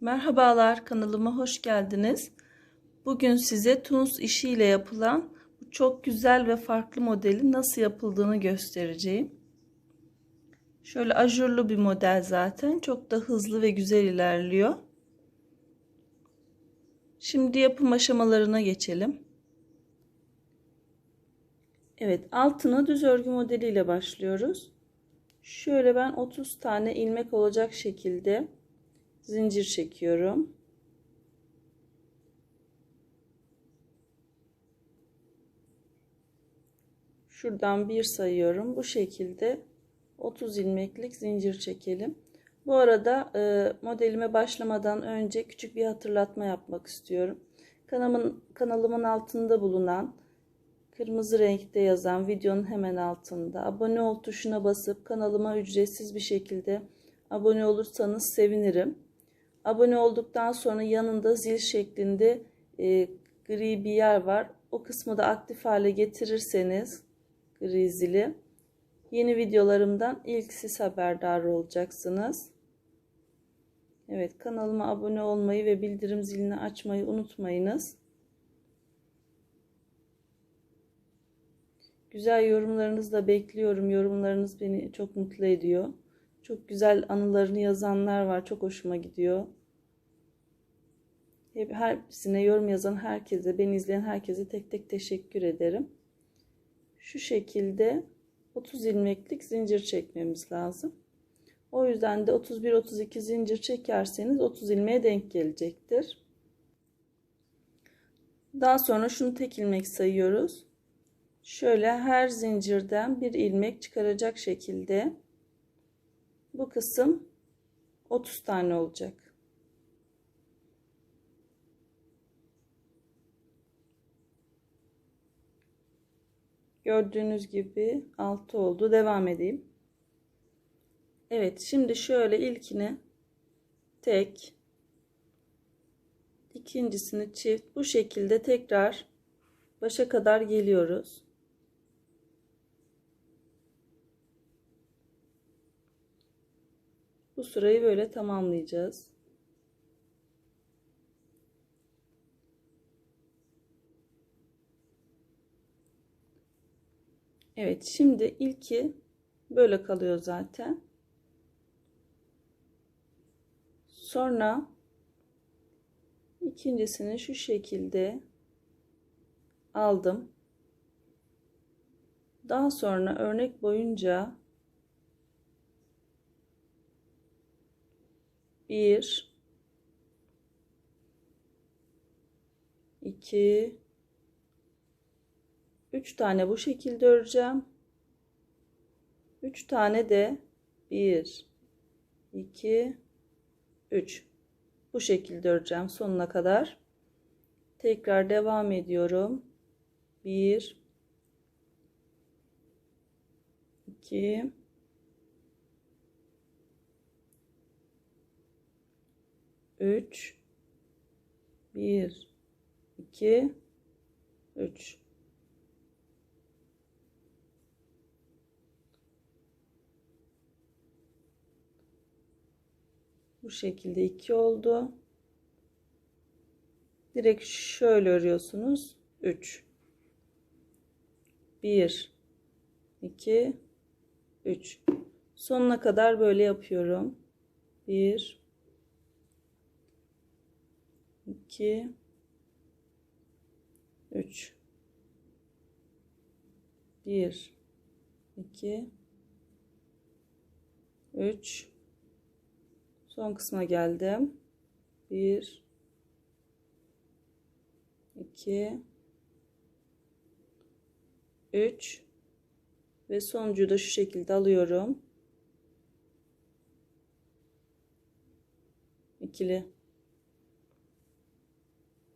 Merhabalar kanalıma hoş geldiniz. Bugün size tunus işiyle yapılan çok güzel ve farklı modelin nasıl yapıldığını göstereceğim. Şöyle ajurlu bir model zaten. Çok da hızlı ve güzel ilerliyor. Şimdi yapım aşamalarına geçelim. Evet altına düz örgü modeliyle başlıyoruz. Şöyle ben 30 tane ilmek olacak şekilde zincir çekiyorum. Şuradan bir sayıyorum. Bu şekilde 30 ilmeklik zincir çekelim. Bu arada e, modelime başlamadan önce küçük bir hatırlatma yapmak istiyorum. Kanalımın, kanalımın altında bulunan kırmızı renkte yazan videonun hemen altında abone ol tuşuna basıp kanalıma ücretsiz bir şekilde abone olursanız sevinirim. Abone olduktan sonra yanında zil şeklinde e, gri bir yer var. O kısmı da aktif hale getirirseniz gri zili yeni videolarımdan ilk siz haberdar olacaksınız. Evet kanalıma abone olmayı ve bildirim zilini açmayı unutmayınız. Güzel yorumlarınızı da bekliyorum. Yorumlarınız beni çok mutlu ediyor. Çok güzel anılarını yazanlar var. Çok hoşuma gidiyor. Hep hepsine yorum yazan herkese, beni izleyen herkese tek tek teşekkür ederim. Şu şekilde 30 ilmeklik zincir çekmemiz lazım. O yüzden de 31-32 zincir çekerseniz 30 ilmeğe denk gelecektir. Daha sonra şunu tek ilmek sayıyoruz. Şöyle her zincirden bir ilmek çıkaracak şekilde bu kısım 30 tane olacak. Gördüğünüz gibi 6 oldu. Devam edeyim. Evet şimdi şöyle ilkini tek ikincisini çift bu şekilde tekrar başa kadar geliyoruz. Bu sırayı böyle tamamlayacağız. Evet şimdi ilki böyle kalıyor zaten. Sonra ikincisini şu şekilde aldım. Daha sonra örnek boyunca bir iki üç tane bu şekilde öreceğim. Üç tane de bir iki üç bu şekilde öreceğim sonuna kadar. Tekrar devam ediyorum. 1 2 3 1 2 3 Bu şekilde 2 oldu. Direkt şöyle örüyorsunuz. 3 1 2 3 sonuna kadar böyle yapıyorum. 1 2 3 1 2 3 son kısma geldim 1 2 3 ve sonuncuyu da şu şekilde alıyorum. ikili.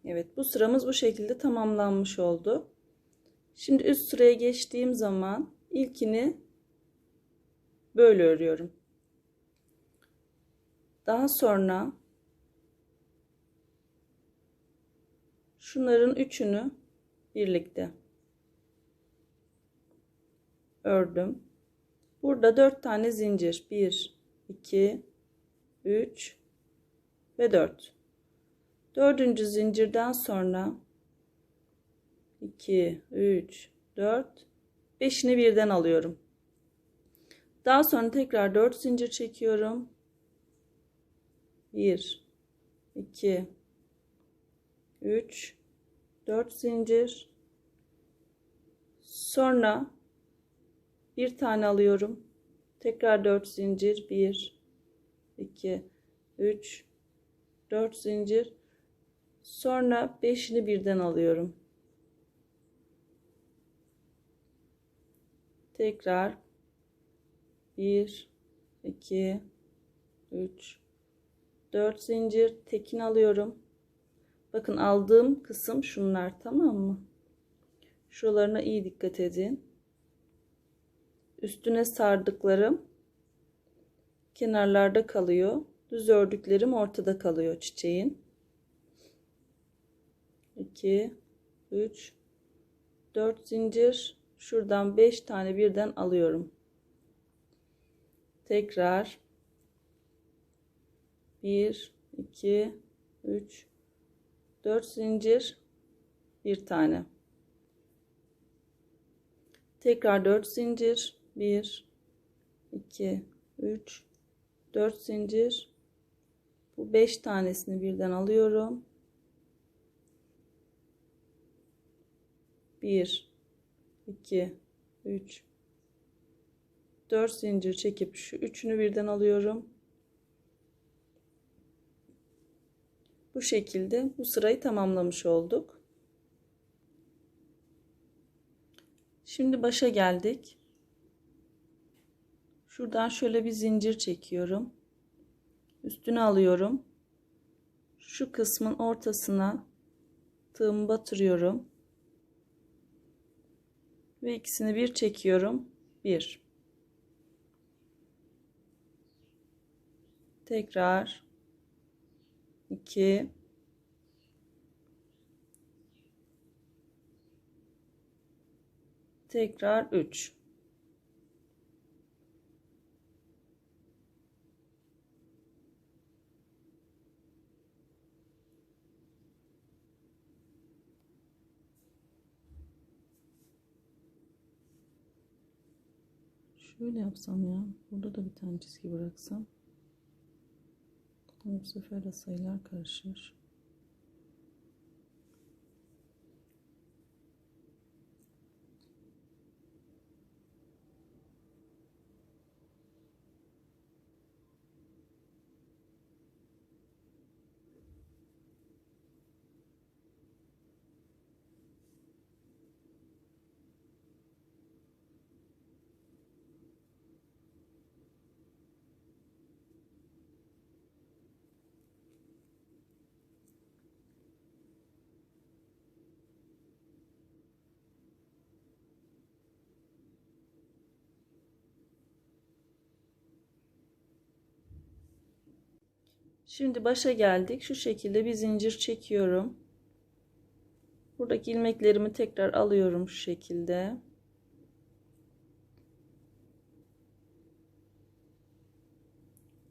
Evet bu sıramız bu şekilde tamamlanmış oldu. Şimdi üst sıraya geçtiğim zaman ilkini böyle örüyorum. Daha sonra şunların üçünü birlikte ördüm. Burada 4 tane zincir. 1 2 3 ve 4. Dördüncü zincirden sonra 2, 3, 4, 5'ini birden alıyorum. Daha sonra tekrar 4 zincir çekiyorum. 1, 2, 3, 4 zincir. Sonra bir tane alıyorum. Tekrar 4 zincir. 1, 2, 3, 4 zincir. Sonra 5'ini birden alıyorum. Tekrar 1, 2, 3, 4 zincir tekini alıyorum. Bakın aldığım kısım şunlar tamam mı? Şuralarına iyi dikkat edin. Üstüne sardıklarım kenarlarda kalıyor. Düz ördüklerim ortada kalıyor çiçeğin. 2 3 4 zincir şuradan 5 tane birden alıyorum. Tekrar 1 2 3 4 zincir bir tane. Tekrar 4 zincir 1 2 3 4 zincir bu 5 tanesini birden alıyorum. 1 2 3 4 zincir çekip şu üçünü birden alıyorum. Bu şekilde bu sırayı tamamlamış olduk. Şimdi başa geldik. Şuradan şöyle bir zincir çekiyorum. Üstüne alıyorum. Şu kısmın ortasına tığımı batırıyorum. Ve ikisini bir çekiyorum. Bir. Tekrar 2 tekrar 3 Şöyle yapsam ya. Burada da bir tane çizgi bıraksam. Bu sefer de sayılar karışır. Şimdi başa geldik. Şu şekilde bir zincir çekiyorum. Buradaki ilmeklerimi tekrar alıyorum şu şekilde.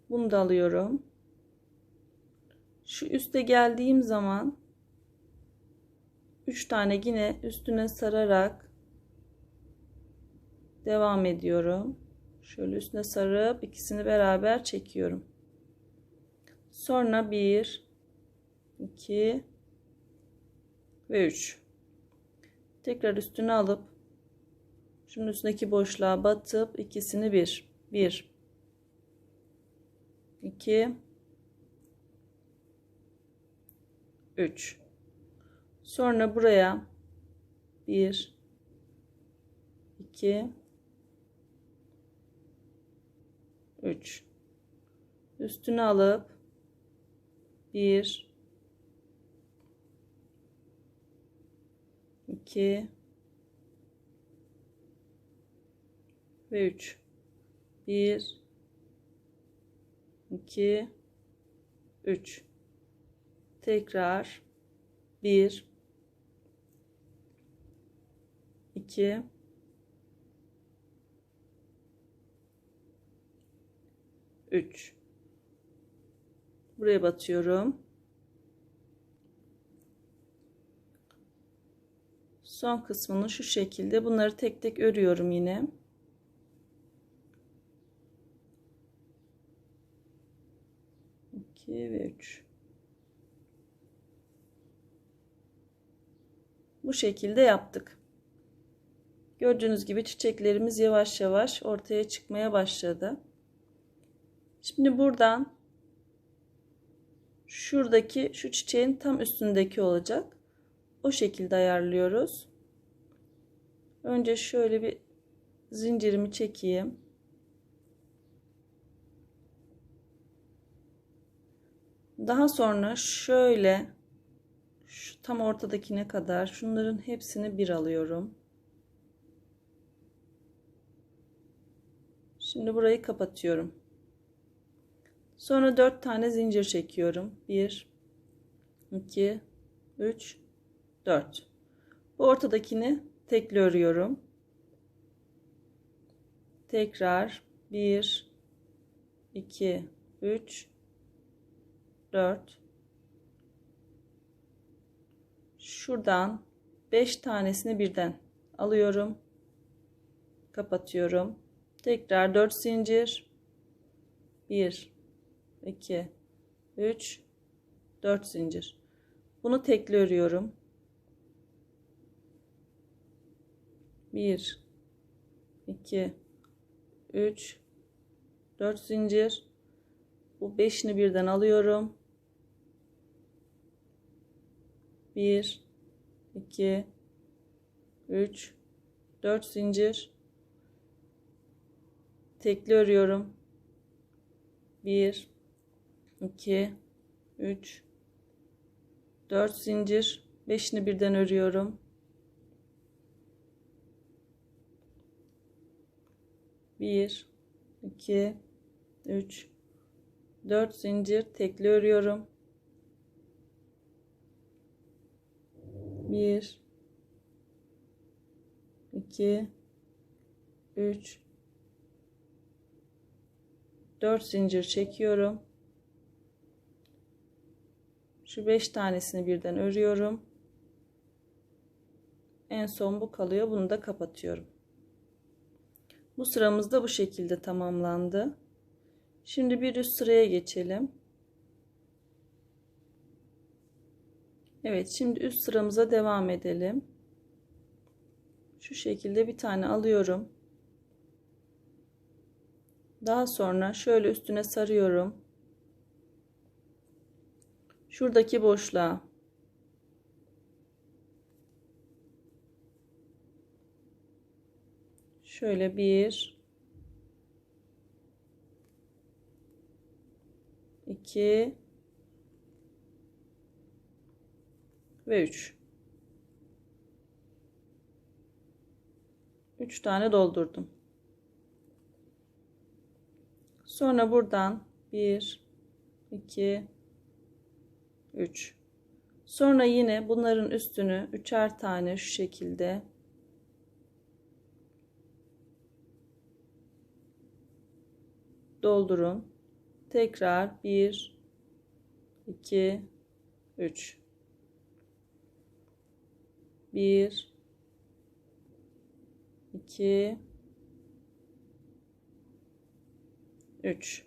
Bunu da alıyorum. Şu üste geldiğim zaman 3 tane yine üstüne sararak devam ediyorum. Şöyle üstüne sarıp ikisini beraber çekiyorum. Sonra 1 2 ve 3. Tekrar üstüne alıp şunun üstündeki boşluğa batıp ikisini bir. 1 2 3 Sonra buraya 1 2 3 Üstüne alıp 1 2 ve 3 1 2 3 tekrar. 1 2 3 Buraya batıyorum. Son kısmını şu şekilde bunları tek tek örüyorum yine. İki ve üç. Bu şekilde yaptık. Gördüğünüz gibi çiçeklerimiz yavaş yavaş ortaya çıkmaya başladı. Şimdi buradan şuradaki şu çiçeğin tam üstündeki olacak. O şekilde ayarlıyoruz. Önce şöyle bir zincirimi çekeyim. Daha sonra şöyle şu tam ortadakine kadar şunların hepsini bir alıyorum. Şimdi burayı kapatıyorum. Sonra 4 tane zincir çekiyorum. 1 2 3 4. Bu ortadakini tekli örüyorum. Tekrar 1 2 3 4 Şuradan 5 tanesini birden alıyorum. Kapatıyorum. Tekrar 4 zincir. 1 2 3 4 zincir. Bunu tekli örüyorum. 1 2 3 4 zincir. Bu beşini birden alıyorum. 1 2 3 4 zincir tekli örüyorum 1 2 3 4 zincir. 5'ini birden örüyorum. 1 2 3 4 zincir. Tekli örüyorum. 1 2 3 4 zincir çekiyorum. Şu 5 tanesini birden örüyorum. En son bu kalıyor. Bunu da kapatıyorum. Bu sıramız da bu şekilde tamamlandı. Şimdi bir üst sıraya geçelim. Evet şimdi üst sıramıza devam edelim. Şu şekilde bir tane alıyorum. Daha sonra şöyle üstüne sarıyorum. Şuradaki boşluğa şöyle bir iki ve 3. 3 tane doldurdum. Sonra buradan 1 2 3 Sonra yine bunların üstünü üçer tane şu şekilde. Doldurun. Tekrar 1 2 3 1 2 3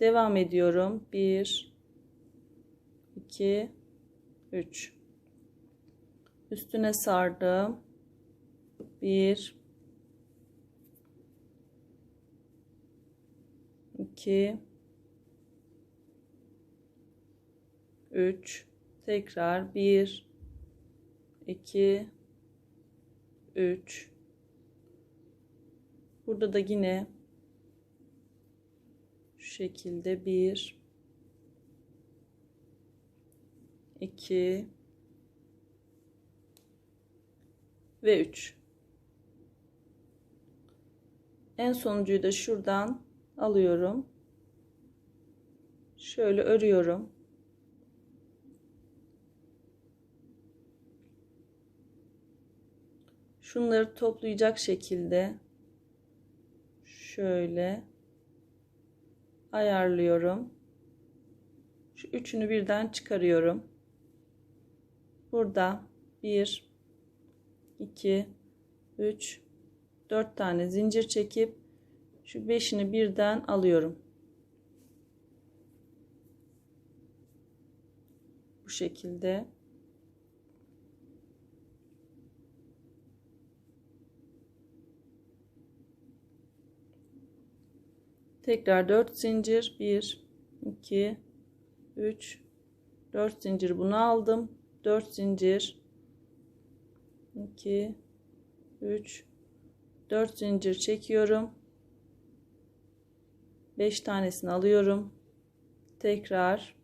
devam ediyorum. 1 2 3 üstüne sardım. 1 2 3 tekrar 1 2 3 burada da yine şu şekilde 1 2 ve 3 en sonuncuyu da şuradan alıyorum şöyle örüyorum şunları toplayacak şekilde şöyle ayarlıyorum. Şu üçünü birden çıkarıyorum. Burada 1 2 3 4 tane zincir çekip şu beşini birden alıyorum. Bu şekilde. Tekrar 4 zincir 1 2 3 4 zincir bunu aldım 4 zincir. 2 3 4 zincir çekiyorum. 5 tanesini alıyorum. Tekrar.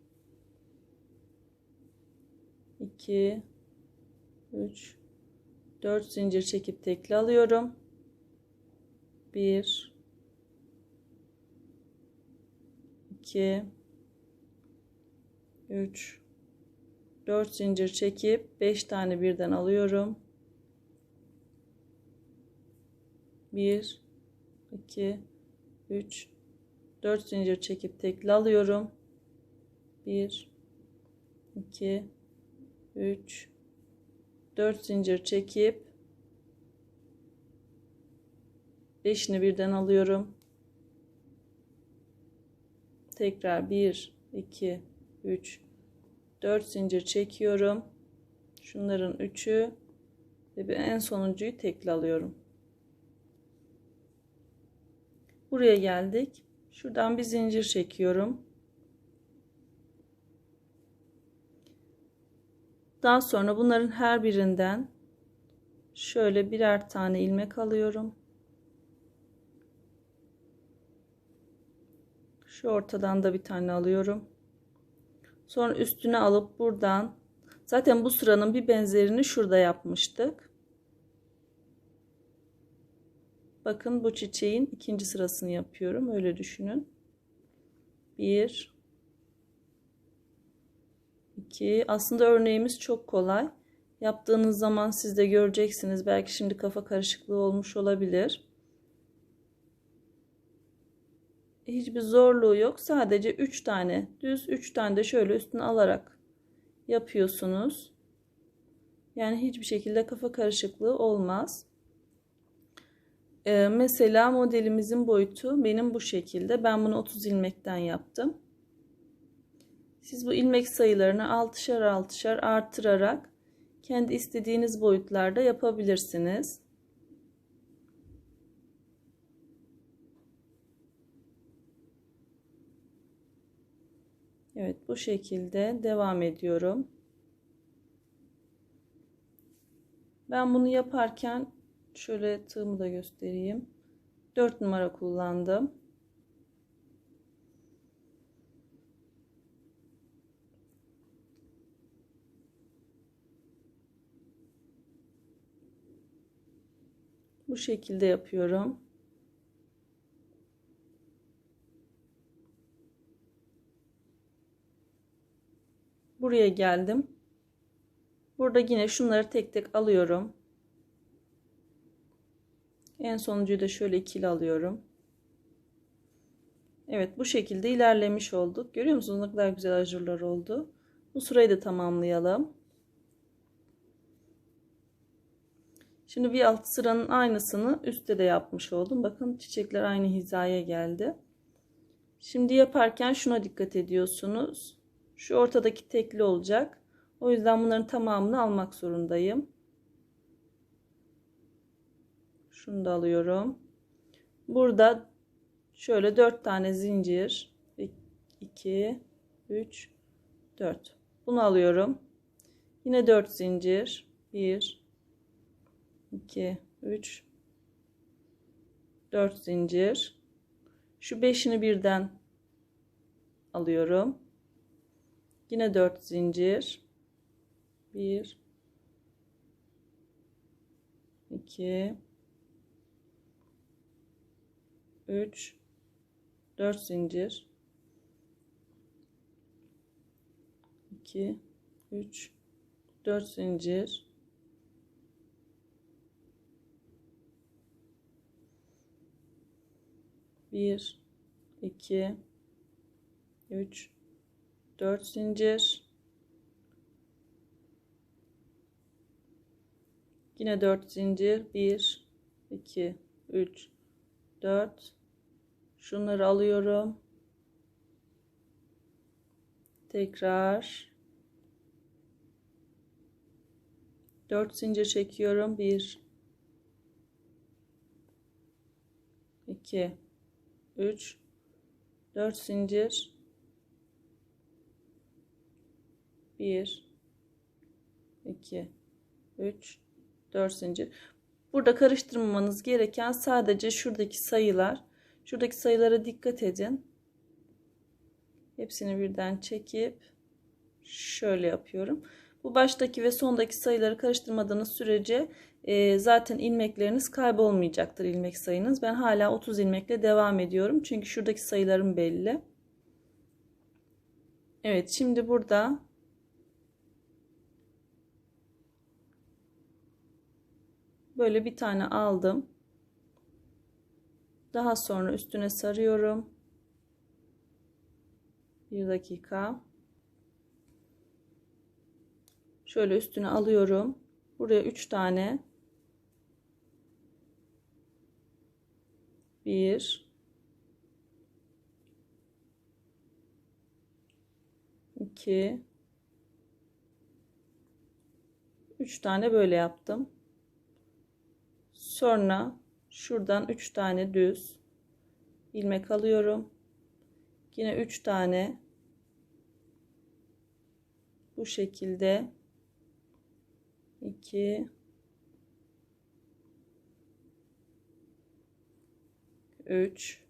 2 3 4 zincir çekip tekli alıyorum. 1 2 3 4 zincir çekip 5 tane birden alıyorum. 1 2 3 4 zincir çekip tekli alıyorum. 1 2 3 4 zincir çekip 5'ini birden alıyorum. Tekrar 1 2 3 4 zincir çekiyorum. Şunların üçü ve en sonuncuyu tekli alıyorum. Buraya geldik. Şuradan bir zincir çekiyorum. Daha sonra bunların her birinden şöyle birer tane ilmek alıyorum. Şu ortadan da bir tane alıyorum. Sonra üstüne alıp buradan zaten bu sıranın bir benzerini şurada yapmıştık. Bakın bu çiçeğin ikinci sırasını yapıyorum. Öyle düşünün. Bir, iki. Aslında örneğimiz çok kolay. Yaptığınız zaman siz de göreceksiniz. Belki şimdi kafa karışıklığı olmuş olabilir. Hiçbir zorluğu yok. Sadece 3 tane düz 3 tane de şöyle üstüne alarak yapıyorsunuz. Yani hiçbir şekilde kafa karışıklığı olmaz. Ee, mesela modelimizin boyutu benim bu şekilde. Ben bunu 30 ilmekten yaptım. Siz bu ilmek sayılarını 6'şar 6'şar artırarak kendi istediğiniz boyutlarda yapabilirsiniz. Evet bu şekilde devam ediyorum. Ben bunu yaparken şöyle tığımı da göstereyim. 4 numara kullandım. Bu şekilde yapıyorum. Buraya geldim. Burada yine şunları tek tek alıyorum. En sonuncuyu da şöyle ikili alıyorum. Evet bu şekilde ilerlemiş olduk. Görüyor musunuz ne kadar güzel ajurlar oldu. Bu sırayı da tamamlayalım. Şimdi bir alt sıranın aynısını üstte de yapmış oldum. Bakın çiçekler aynı hizaya geldi. Şimdi yaparken şuna dikkat ediyorsunuz. Şu ortadaki tekli olacak. O yüzden bunların tamamını almak zorundayım. Şunu da alıyorum. Burada şöyle 4 tane zincir. 2 3 4. Bunu alıyorum. Yine 4 zincir. 1 2 3 4 zincir. Şu beşini birden alıyorum. Yine 4 zincir. 1 2 3 4 zincir. 2 3 4 zincir. Bir. İki. Üç 4 zincir. Yine 4 zincir. 1 2 3 4 şunları alıyorum. Tekrar. 4 zincir çekiyorum. 1 2 3 4 zincir 1 2 3 4 zincir burada karıştırmamanız gereken sadece şuradaki sayılar şuradaki sayılara dikkat edin hepsini birden çekip şöyle yapıyorum bu baştaki ve sondaki sayıları karıştırmadığınız sürece e, zaten ilmekleriniz kaybolmayacaktır ilmek sayınız. Ben hala 30 ilmekle devam ediyorum. Çünkü şuradaki sayılarım belli. Evet şimdi burada böyle bir tane aldım. Daha sonra üstüne sarıyorum. Bir dakika. Şöyle üstüne alıyorum. Buraya 3 tane 1 2 3 tane böyle yaptım. Sonra şuradan 3 tane düz ilmek alıyorum. Yine 3 tane bu şekilde. 2 3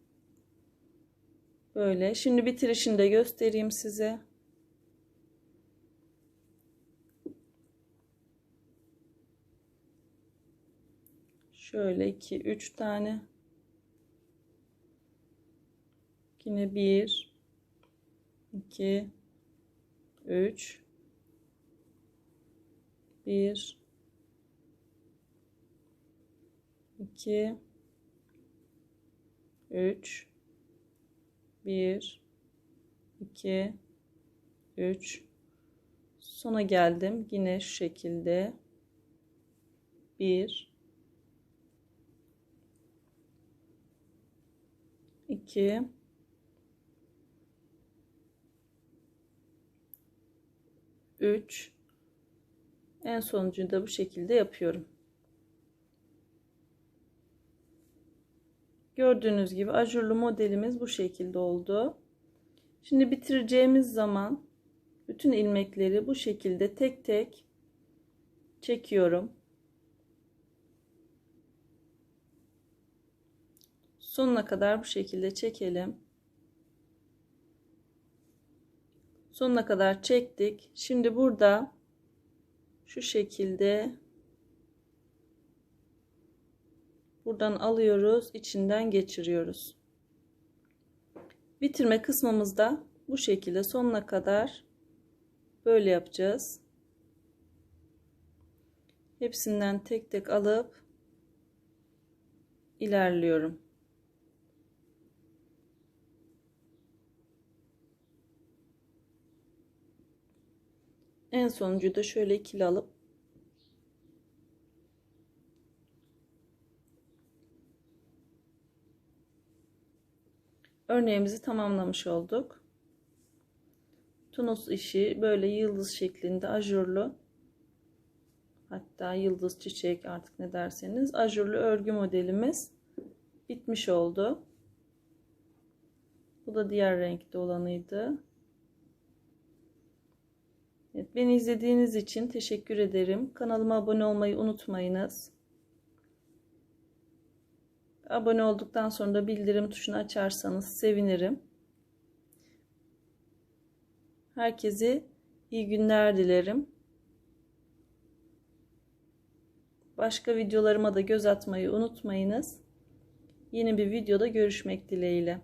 böyle. Şimdi bitirişini de göstereyim size şöyle 2 3 tane. Yine 1 2 3 1 2 3 1 2 3 sona geldim. Yine şu şekilde. 1 2 3 en sonuncuyu da bu şekilde yapıyorum. Gördüğünüz gibi ajurlu modelimiz bu şekilde oldu. Şimdi bitireceğimiz zaman bütün ilmekleri bu şekilde tek tek çekiyorum. Sonuna kadar bu şekilde çekelim. Sonuna kadar çektik. Şimdi burada şu şekilde buradan alıyoruz içinden geçiriyoruz bitirme kısmımızda bu şekilde sonuna kadar böyle yapacağız hepsinden tek tek alıp ilerliyorum En sonuncu da şöyle ikili alıp örneğimizi tamamlamış olduk. Tunus işi böyle yıldız şeklinde ajurlu hatta yıldız çiçek artık ne derseniz ajurlu örgü modelimiz bitmiş oldu. Bu da diğer renkte olanıydı. Evet, beni izlediğiniz için teşekkür ederim. Kanalıma abone olmayı unutmayınız. Abone olduktan sonra da bildirim tuşunu açarsanız sevinirim. Herkese iyi günler dilerim. Başka videolarıma da göz atmayı unutmayınız. Yeni bir videoda görüşmek dileğiyle.